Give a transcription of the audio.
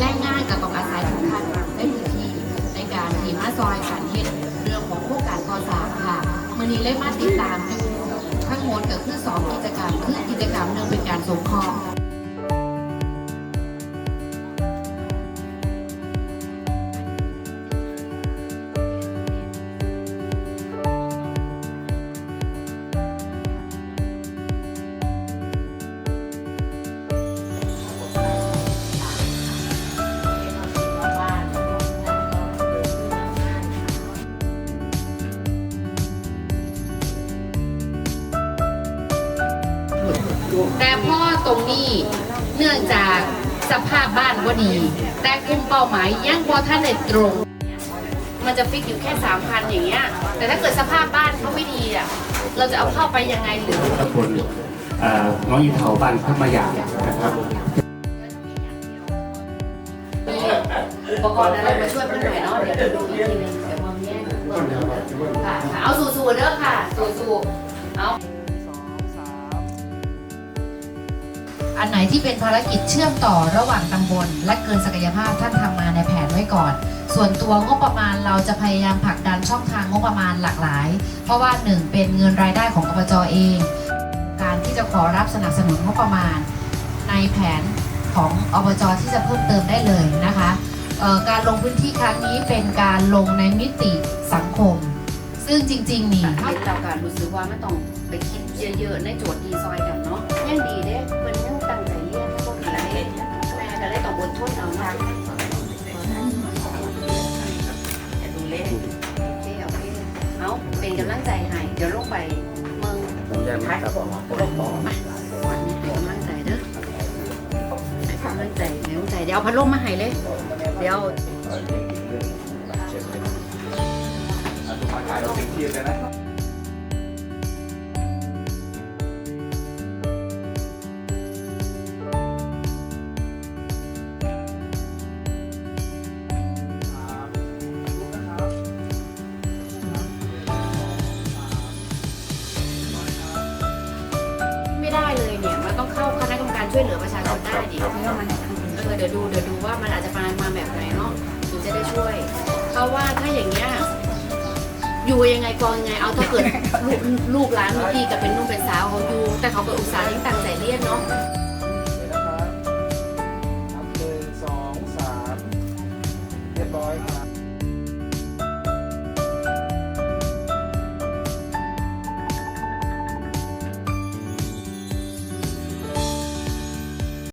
แรงงานก็ต้องอาศัยของท่านในพื้นที่ในการที่มาซอยการเฮ็ดเรื่องของพวกการก่อสร้างค่ะมื่อนี้เลยมาติดตามดูทั้งหมดก็คือสองกิจกรรมคือกิจกรรมหนึ่งเป็นการสงเคอ แต่พ่อตรงนี้เนื่องจากสภาพบ้านก็ดี แต่กลุ่มเป้าหมายยังพอท่านในตรง มันจะฟิกอยู่แค่สามพันอย่างเงี้ย แต่ถ้าเกิดสภาพบ้านเขาไม่ดีอะ เราจะเอาเข้าไปยังไงหรือตำบลเอ่อน้องอีเถาบ้านพักมายางนะครับมีอุปกรณ์อะไรมาช่วยเพื่อนหน่อยเนาะ เดี๋ยวจะดูอีกทีหนึงเดี๋ยวมองแยกเบิ่งเด้อค่ะค่ะ เอาสู่ๆเด้อค่ะ สู่ๆเอา อันไหนที่เป็นภารกิจเชื่อมต่อระหว่างตำบล และเกินศักยภาพท่านทำมาในแผนไว้ก่อน ส่วนตัวงบประมาณเราจะพยายามผลักดันช่องทางงบประมาณหลากหลาย เพราะว่าหนึ่งเป็นเงินรายได้ของอบจเอง การที่จะขอรับสนับสนุนงบประมาณ ในแผนของอบจที่จะเพิ่มเติมได้เลยนะคะการลงพื้นที่ครั้งนี้เป็นการลงในมิติสังคม ซึ่งจริง ๆ นี่ถ้าเราการรู้สึกว่าไม่ต้องไปคิดเยอะๆ ในโจทย์ดีซอยกันเนาะยังดีเด้เพิ่น เลยต้องอดทนเอานะดูเล่นโอเคโอเคเอาเป็นกำลังใจให้เดี๋ยวลงไปเมืองผมแยกมาครับมาวันนี้เป็นกำลังใจเด้อให้กำลังใจให้กำลังใจเดี๋ยวเอาพัดลมมาให้เลย เดี๋ยวไม่ ได้ดิเออเดี๋ยวดูเดี๋ยวดูว่ามันอาจจะมามาแบบไหนเนาะถึงจะได้ช่วย เพราะว่าถ้าอย่างเงี้ยอยู่ยังไงกองยังไงเอาถ้าเกิดลูกลูกร้านพี่กับเป็นนุ่มเป็นสาวเขาอยู่ แต่เขาเก็อุตส่าห์เลี้ยงตั้งใจเรียนเนาะเรียบร้อยครับ